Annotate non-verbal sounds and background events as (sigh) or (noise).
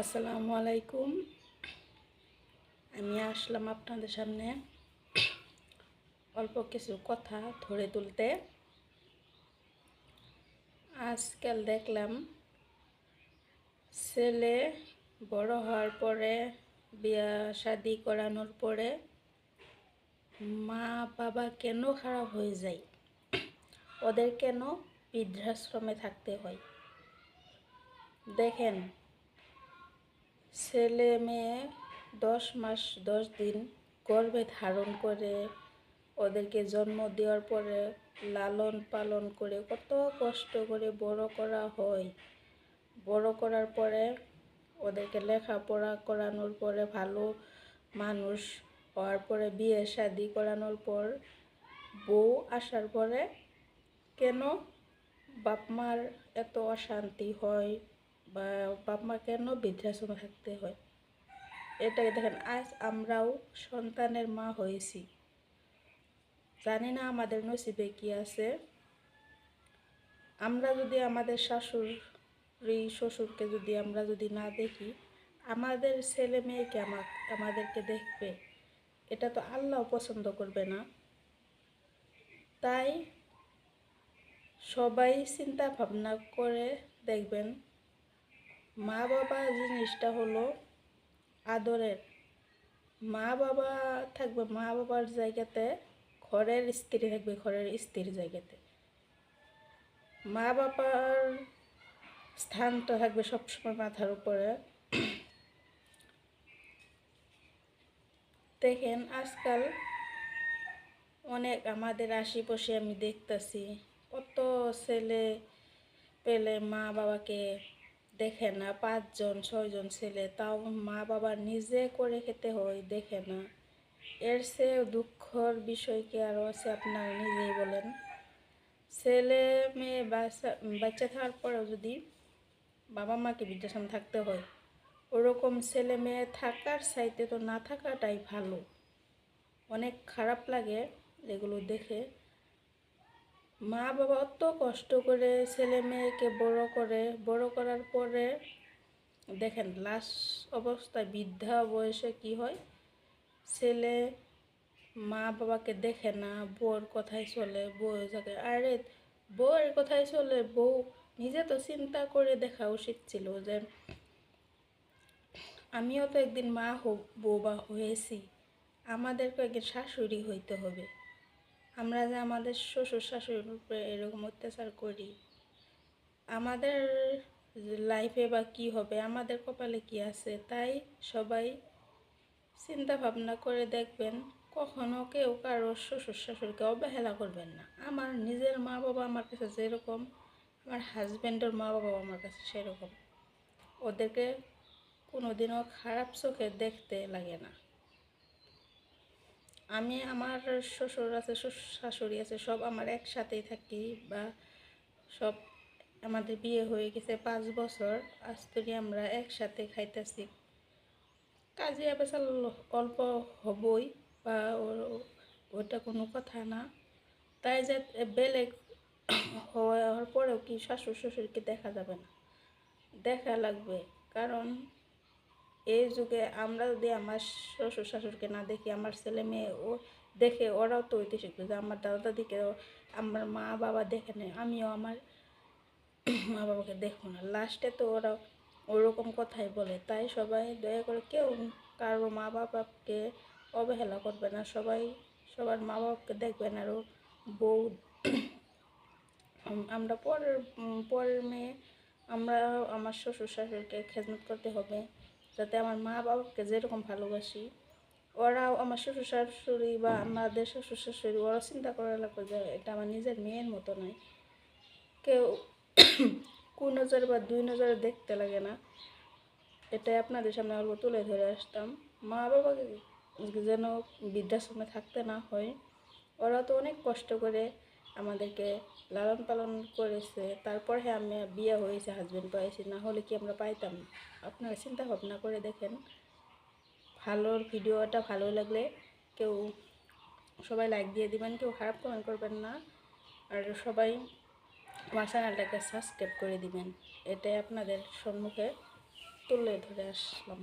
আসসালামু আলাইকুম। আমি আসলাম আপনাদের সামনে অল্প কিছু কথা ধরে তুলতে। আজকাল দেখলাম ছেলে বড় হওয়ার পরে, বিয়া শাদি করানোর পরে মা বাবা কেন খারাপ হয়ে যায়? ওদের কেন বৃদ্ধাশ্রমে থাকতে হয়? দেখেন ছেলে মেয়ে দশ মাস, দশ দিন গর্ভে ধারণ করে ওদেরকে জন্ম দেওয়ার পরে লালন পালন করে কত কষ্ট করে বড় করা হয়। বড় করার পরে ওদেরকে লেখাপড়া করানোর পরে ভালো মানুষ হওয়ার পরে বিয়ে শাদি করানোর পর বউ আসার পরে কেন বাপ মার এত অশান্তি হয়? বাপ মা কেন বৃদ্ধাশ্রমে থাকতে হয়। এটাকে দেখেন, আজ আমরাও সন্তানের মা হয়েছি। জানি না আমাদের নসিবে কি আছে। আমরা যদি আমাদের শাশুড়ি, শ্বশুরকে যদি আমরা যদি না দেখি, আমাদের ছেলে মেয়েকে আমা আমাদেরকে দেখবে? এটা তো আল্লাহ পছন্দ করবে না। তাই সবাই চিন্তা ভাবনা করে দেখবেন মা বাবা জিনিসটা হলো আদরের। মা বাবা থাকবে মা বাবার জায়গাতে, ঘরের স্ত্রী থাকবে ঘরের স্ত্রীর জায়গাতে। মা বাবার স্থানটা থাকবে সবসময় মাথার উপরে। দেখেন আজকাল অনেক আমাদের আশেপাশে আমি দেখতেছি, কত ছেলে পেলে মা বাবাকে দেখে না, পাঁচজন, ছয়জন ছেলে, তাও মা বাবা নিজে করে খেতে হয়, দেখে না। এর চেয়ে দুঃখর বিষয় কি আরও আছে আপনারা নিজেই বলেন? ছেলে, মেয়ে, বাচ্চা বাচ্চা থাকার পরেও যদি বাবা মাকে বৃদ্ধাশ্রম থাকতে হয়, ওরকম ছেলে মেয়ে থাকার চাইতে তো না থাকাটাই ভালো। অনেক খারাপ লাগে এগুলো দেখে। মা বাবা অত কষ্ট করে ছেলে মেয়েকে বড় করে, বড় করার পরে দেখেন লাশ অবস্থায় বৃদ্ধা বয়সে কি হয়? ছেলে মা বাবাকে দেখে না বউর কথাই চলে, বউ যাকে আরে বউয়ের কথাই চলে, বউ নিজে তো চিন্তা করে দেখা উচিত ছিল যে আমিও তো একদিন মা হোক বউ বা হয়েছি আমাদেরকে একদিন শাশুড়ি হইতে হবে। আমরা যে আমাদের শ্বশুর শাশুড়ির উপরে এরকম অত্যাচার করি, আমাদের লাইফে বা কি হবে, আমাদের কপালে কি আছে, তাই সবাই চিন্তা ভাবনা করে দেখবেন, কখনো কেউ কারও শ্বশুর শাশুড়িকে অবহেলা করবেন না। আমার নিজের মা বাবা আমার কাছে যেরকম, আমার হাজব্যান্ডের মা বাবা আমার কাছে সেরকম। ওদেরকে কোনোদিনও খারাপ চোখে দেখতে লাগে না। আমি আমার শ্বশুর আছে শাশুড়ি আছে, সব আমার একসাথেই থাকি বা সব আমাদের বিয়ে হয়ে গেছে পাঁচ বছর। আজ থেকে আমরা একসাথে খাইতেছি। কাজে পেশাল অল্প হবই বা ওটা কোনো কথা না। তাই যে বেলেগ হওয়ার পরেও কি শাশুড় শ্বশুরকে দেখা যাবে না? দেখা লাগবে। কারণ এই যুগে আমরা যদি আমার শ্বশুর শাশুড়কে না দেখি, আমার ছেলে মেয়ে ও দেখে, ওরাও তো ওইতে শিখবে যে আমার দাদা দাদিকে আমার মা বাবা দেখে নেয়, আমিও আমার মা বাবাকে দেখব না। লাস্টে তো ওরা ওরকম কথাই বলে। তাই সবাই দয়া করে কেউ কারও মা বাবাকে অবহেলা করবে না। সবাই সবার মা বাবাকে দেখবেন আরও বউ আমরা পরের পরের মেয়ে, আমরা আমার শ্বশুর শাশুড়িকে খেদমত করতে হবে। যাতে আমার মা বাবাকে যেরকম ভালোবাসি, ওরাও আমার শ্বশুর শাশুড়ি বা আমাদের শ্বশুর শাশুড়ি, ওরা চিন্তা করা লাগবে যে এটা আমার নিজের মেয়ের মতো নয়। কেউ (clears throat) কু নজরে বা দুই নজরে দেখতে লাগে না। এটাই আপনাদের সামনে অল্প তুলে ধরে আসতাম। মা বাবাকে যেন বৃদ্ধাশ্রমে থাকতে না হয়, ওরা তো অনেক কষ্ট করে আমাদেরকে লালন পালন করেছে, তারপর হ্যাঁ আমি বিয়ে হয়েছে হাজব্যান্ড পাইছি না হলে কি আমরা পাইতাম আপনারা চিন্তা ভাবনা করে দেখেন। ভালোর ভিডিওটা ভালো লাগলে কেউ সবাই লাইক দিয়ে দিবেন, কেউ খারাপ কমেন্ট করবেন না। আর সবাই আমার চ্যানেলটাকে সাবস্ক্রাইব করে দিবেন। এটাই আপনাদের সম্মুখে তুলে ধরে আসলাম।